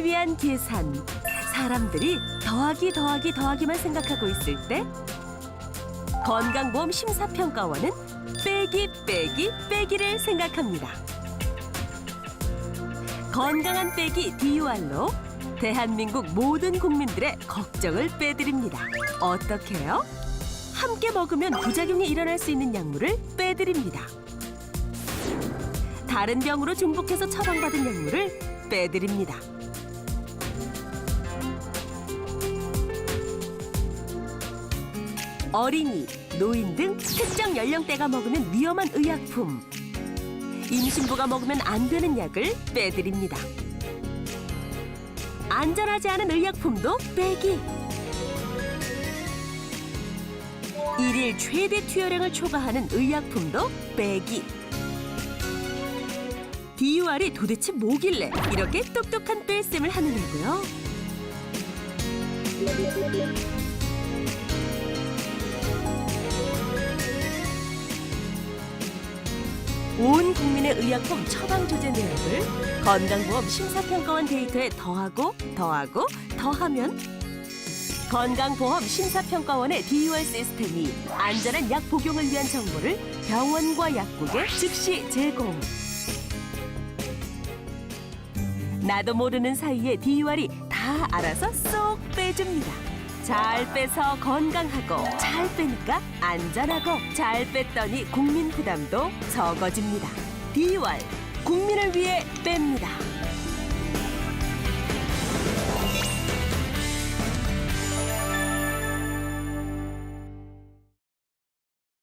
국민을 위한 계산. 사람들이 더하기 더하기 더하기만 생각하고 있을 때 건강보험 심사평가원은 빼기 빼기 빼기를 생각합니다. 건강한 빼기 DUR로 대한민국 모든 국민들의 걱정을 빼드립니다. 어떻게요? 함께 먹으면 부작용이 일어날 수 있는 약물을 빼드립니다. 다른 병으로 중복해서 처방받은 약물을 빼드립니다. 어린이, 노인 등 특정 연령대가 먹으면 위험한 의약품. 임신부가 먹으면 안 되는 약을 빼드립니다. 안전하지 않은 의약품도 빼기. 일일 최대 투여량을 초과하는 의약품도 빼기. DUR이 도대체 뭐길래 이렇게 똑똑한 뺄셈을 하느냐고요? 온 국민의 의약품 처방 조제 내역을 건강보험 심사평가원 데이터에 더하고 더하고 더하면 건강보험 심사평가원의 DUR 시스템이 안전한 약 복용을 위한 정보를 병원과 약국에 즉시 제공. 나도 모르는 사이에 DUR이 다 알아서 쏙 빼줍니다. 잘 빼서 건강하고 잘 빼니까 안전하고 잘 뺐더니 국민 부담도 적어집니다. DUR 국민을 위해 뺍니다.